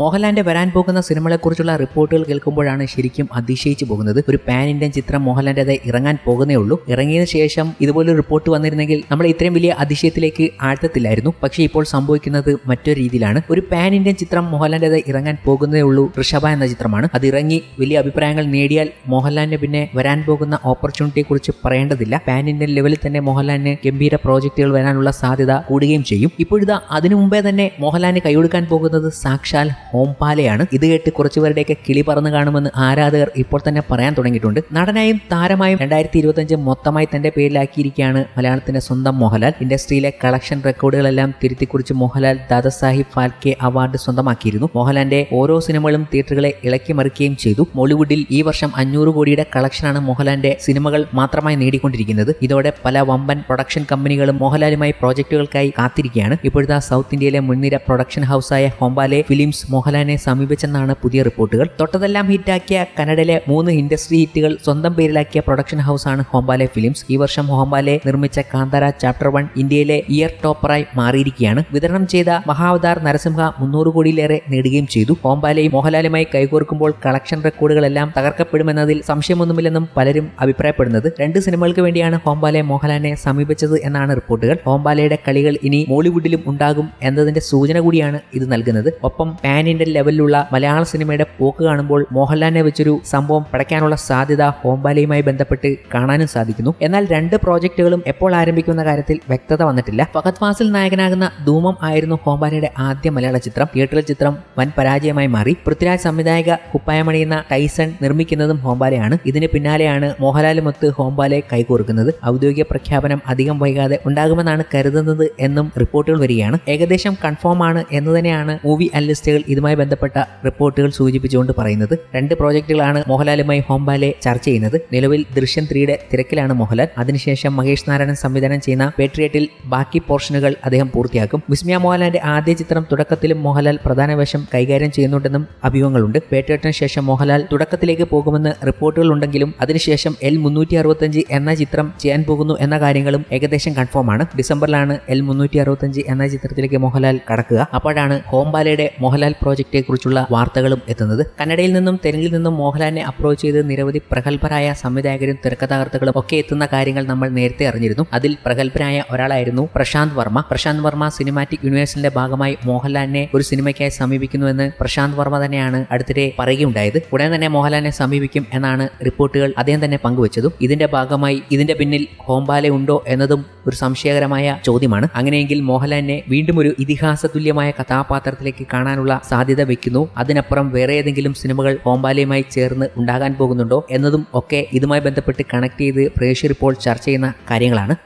മോഹൻലാലിന്റെ വരാൻ പോകുന്ന സിനിമകളെക്കുറിച്ചുള്ള റിപ്പോർട്ടുകൾ കേൾക്കുമ്പോഴാണ് ശരിക്കും അതിശയിച്ചു പോകുന്നത്. ഒരു പാൻ ഇന്ത്യൻ ചിത്രം മോഹൻലാലിന്റെ ഇറങ്ങാൻ പോകുന്നേ ഉള്ളൂ. ഇറങ്ങിയതിനു ശേഷം ഇതുപോലൊരു റിപ്പോർട്ട് വന്നിരുന്നെങ്കിൽ നമ്മൾ ഇത്രയും വലിയ അതിശയത്തിലേക്ക് ആഴ്ത്തത്തില്ലായിരുന്നു. പക്ഷേ ഇപ്പോൾ സംഭവിക്കുന്നത് മറ്റൊരു രീതിയിലാണ്. ഒരു പാൻ ഇന്ത്യൻ ചിത്രം മോഹൻലാലിന്റെ ഇറങ്ങാൻ പോകുന്നേ ഉള്ളൂ ഋഷഭ എന്ന ചിത്രമാണ്. അത് ഇറങ്ങി വലിയ അഭിപ്രായങ്ങൾ നേടിയാൽ മോഹൻലാലിന് പിന്നെ വരാൻ പോകുന്ന ഓപ്പർച്യൂണിറ്റിയെ കുറിച്ച് പറയേണ്ടതില്ല. പാൻ ഇന്ത്യൻ ലെവലിൽ തന്നെ മോഹൻലാലിന് ഗംഭീര പ്രോജക്റ്റുകൾ വരാനുള്ള സാധ്യത കൂടുകയും ചെയ്യും. ഇപ്പോഴിതാ അതിനു മുമ്പേ തന്നെ മോഹൻലാലിന് കൈയൊടുക്കാൻ പോകുന്നത് സാക്ഷാൽ ഹോംപാലയാണ് ഇത് കേട്ട് കുറച്ചുപേരുടെയൊക്കെ കിളി പറന്ന് കാണുമെന്ന് ആരാധകർ ഇപ്പോൾ തന്നെ പറയാൻ തുടങ്ങിയിട്ടുണ്ട്. നടനായും താരമായും രണ്ടായിരത്തി ഇരുപത്തഞ്ച് മൊത്തമായി തന്റെ പേരിലാക്കിയിരിക്കുകയാണ് മലയാളത്തിന്റെ സ്വന്തം മോഹൻലാൽ. ഇൻഡസ്ട്രിയിലെ കളക്ഷൻ റെക്കോർഡുകളെല്ലാം തിരുത്തിക്കുറിച്ച് മോഹൻലാൽ ദാദാസാഹിബ് ഫാൽക്കെ അവാർഡ് സ്വന്തമാക്കിയിരുന്നു. മോഹൻലാലിന്റെ ഓരോ സിനിമകളും തിയേറ്ററുകളെ ഇളക്കി മറിക്കുകയും ചെയ്തു. മോളിവുഡിൽ ഈ വർഷം അഞ്ഞൂറ് കോടിയുടെ കളക്ഷനാണ് മോഹൻലാലിന്റെ സിനിമകൾ മാത്രമായി നേടിക്കൊണ്ടിരിക്കുന്നത്. ഇതോടെ പല വമ്പൻ പ്രൊഡക്ഷൻ കമ്പനികളും മോഹൻലാലുമായി പ്രോജക്റ്റുകൾക്കായി കാത്തിരിക്കുകയാണ്. ഇപ്പോഴത്തെ സൗത്ത് ഇന്ത്യയിലെ മുൻനിര പ്രൊഡക്ഷൻ ഹൗസായ ഹോംബാലെ ഫിലിംസ് മോഹൻലാലിനെ സമീപിച്ചെന്നാണ് പുതിയ റിപ്പോർട്ടുകൾ. തൊട്ടതെല്ലാം ഹിറ്റാക്കിയ കന്നഡയിലെ മൂന്ന് ഇൻഡസ്ട്രി ഹിറ്റുകൾ സ്വന്തം പേരിലാക്കിയ പ്രൊഡക്ഷൻ ഹൗസാണ് ഹോംബാലെ ഫിലിംസ്. ഈ വർഷം ഹോംബാലെ നിർമ്മിച്ച കാന്താര ചാപ്റ്റർ വൺ ഇന്ത്യയിലെ ഇയർ ടോപ്പറായി മാറിയിരിക്കുകയാണ്. വിതരണം ചെയ്ത മഹാവതാർ നരസിംഹ മുന്നൂറ് കോടിയിലേറെ നേടുകയും ചെയ്തു. ഹോംബാലയും മോഹൻലാലുമായി കൈകോർക്കുമ്പോൾ കളക്ഷൻ റെക്കോർഡുകളെല്ലാം തകർക്കപ്പെടുമെന്നതിൽ സംശയമൊന്നുമില്ലെന്നും പലരും അഭിപ്രായപ്പെടുന്നത്. രണ്ട് സിനിമകൾക്ക് വേണ്ടിയാണ് ഹോംബാലെ മോഹൻലാലിനെ സമീപിച്ചത് എന്നാണ് റിപ്പോർട്ടുകൾ. ഹോംബാലയുടെ കളികൾ ഇനി മോളിവുഡിലും ഉണ്ടാകും എന്നതിന്റെ സൂചന കൂടിയാണ് ഇത് നൽകുന്നത്. ഒപ്പം പാൻ ഇന്ത്യൻ ലെവലിലുള്ള മലയാള സിനിമയുടെ പോക്ക് കാണുമ്പോൾ മോഹൻലാലിനെ വെച്ചൊരു സംഭവം പടയ്ക്കാനുള്ള സാധ്യത ഹോംബാലയുമായി ബന്ധപ്പെട്ട് കാണാനും സാധിക്കുന്നു. എന്നാൽ രണ്ട് പ്രോജക്റ്റുകളും എപ്പോൾ ആരംഭിക്കുന്ന കാര്യത്തിൽ വ്യക്തത വന്നിട്ടില്ല. ഫഹദ് ഫാസിൽ നായകനാകുന്ന ധൂമം ആയിരുന്നു ഹോംബാലയുടെ ആദ്യ മലയാള ചിത്രം. തിയേറ്ററിൽ ചിത്രം വൻ പരാജയമായി മാറി. പൃഥ്വിരാജ് സംവിധായക കുപ്പായമണിയുന്ന ടൈസൺ നിർമ്മിക്കുന്നതും ഹോംബാലയാണ്. ഇതിന് പിന്നാലെയാണ് മോഹൻലാലുമൊത്ത് ഹോംബാലെ കൈകോർക്കുന്നത്. ഔദ്യോഗിക പ്രഖ്യാപനം അധികം വൈകാതെ ഉണ്ടാകുമെന്നാണ് കരുതുന്നത് എന്നും റിപ്പോർട്ടുകൾ വരികയാണ്. ഏകദേശം കൺഫേം ആണ് എന്ന് തന്നെയാണ് മൂവി അനലിസ്റ്റുകൾ ഇതുമായി ബന്ധപ്പെട്ട റിപ്പോർട്ടുകൾ സൂചിപ്പിച്ചുകൊണ്ട് പറയുന്നത് രണ്ട് പ്രോജക്റ്റുകളാണ് മോഹൻലാലുമായി ഹോംബാലെ ചർച്ച ചെയ്യുന്നത്. നിലവിൽ ദൃശ്യം ത്രീയുടെ തിരക്കിലാണ് മോഹൻലാൽ. അതിനുശേഷം മഹേഷ് നാരായണൻ സംവിധാനം ചെയ്യുന്ന പേട്രിയറ്റിൽ ബാക്കി പോർഷനുകൾ അദ്ദേഹം പൂർത്തിയാക്കും. വിസ്മയ മോഹൻലാലിന്റെ ആദ്യ ചിത്രം തുടക്കത്തിലും മോഹൻലാൽ പ്രധാന വേഷം കൈകാര്യം ചെയ്യുന്നുണ്ടെന്നും അഭിയോഗങ്ങളുണ്ട് പേട്രിയറ്റിന് ശേഷം മോഹൻലാൽ തുടക്കത്തിലേക്ക് പോകുമെന്ന് റിപ്പോർട്ടുകൾ ഉണ്ടെങ്കിലും അതിനുശേഷം എൽ മുന്നൂറ്റി അറുപത്തഞ്ച് എന്ന ചിത്രം ചെയ്യാൻ പോകുന്നു എന്ന കാര്യങ്ങളും ഏകദേശം കൺഫേം ആണ്. ഡിസംബറിലാണ് എൽ മുന്നൂറ്റി അറുപത്തഞ്ച് എന്ന ചിത്രത്തിലേക്ക് മോഹൻലാൽ കടക്കുക. അപ്പോഴാണ് ഹോംബാലയുടെ മോഹൻലാൽ പ്രോജക്റ്റിനെ കുറിച്ചുള്ള വാർത്തകളും എത്തുന്നത്. കന്നഡയിൽ നിന്നും തെലുങ്കിൽ നിന്നും മോഹൻലാലിനെ അപ്രോച്ച് ചെയ്ത് നിരവധി പ്രഗത്ഭരായ സംവിധായകരും തിരക്കഥാകൃത്തുക്കളും ഒക്കെ എത്തുന്ന കാര്യങ്ങൾ നമ്മൾ നേരത്തെ അറിഞ്ഞിരുന്നു. അതിൽ പ്രഗത്ഭനായ ഒരാളായിരുന്നു പ്രശാന്ത് വർമ്മ. പ്രശാന്ത് വർമ്മ സിനിമാറ്റിക് യൂണിവേഴ്സിന്റെ ഭാഗമായി മോഹൻലാലിനെ ഒരു സിനിമയ്ക്കായി സമീപിക്കുന്നുവെന്ന് പ്രശാന്ത് വർമ്മ തന്നെയാണ് അടുത്തിടെ പറയുകയുണ്ടായത്. ഉടൻ തന്നെ മോഹൻലാലിനെ സമീപിക്കും എന്നാണ് റിപ്പോർട്ടുകൾ അദ്ദേഹം തന്നെ പങ്കുവച്ചതും. ഇതിന്റെ ഭാഗമായി ഇതിന്റെ പിന്നിൽ ഹോംബാലെ ഉണ്ടോ എന്നതും ഒരു സംശയകരമായ ചോദ്യമാണ്. അങ്ങനെയെങ്കിൽ മോഹൻലാലിനെ വീണ്ടും ഒരു ഇതിഹാസ തുല്യമായ കഥാപാത്രത്തിലേക്ക് കാണാനുള്ള സാധ്യത വെക്കുന്നു അതിനപ്പുറം വേറെ ഏതെങ്കിലും സിനിമകൾ ഓംബാലയുമായി ചേർന്ന് ഉണ്ടാകാൻ പോകുന്നുണ്ടോ എന്നതും ഒക്കെ ഇതുമായി ബന്ധപ്പെട്ട് കണക്ട് ചെയ്ത് പ്രേക്ഷകർ ഇപ്പോൾ ചർച്ച ചെയ്യുന്ന കാര്യങ്ങളാണ്.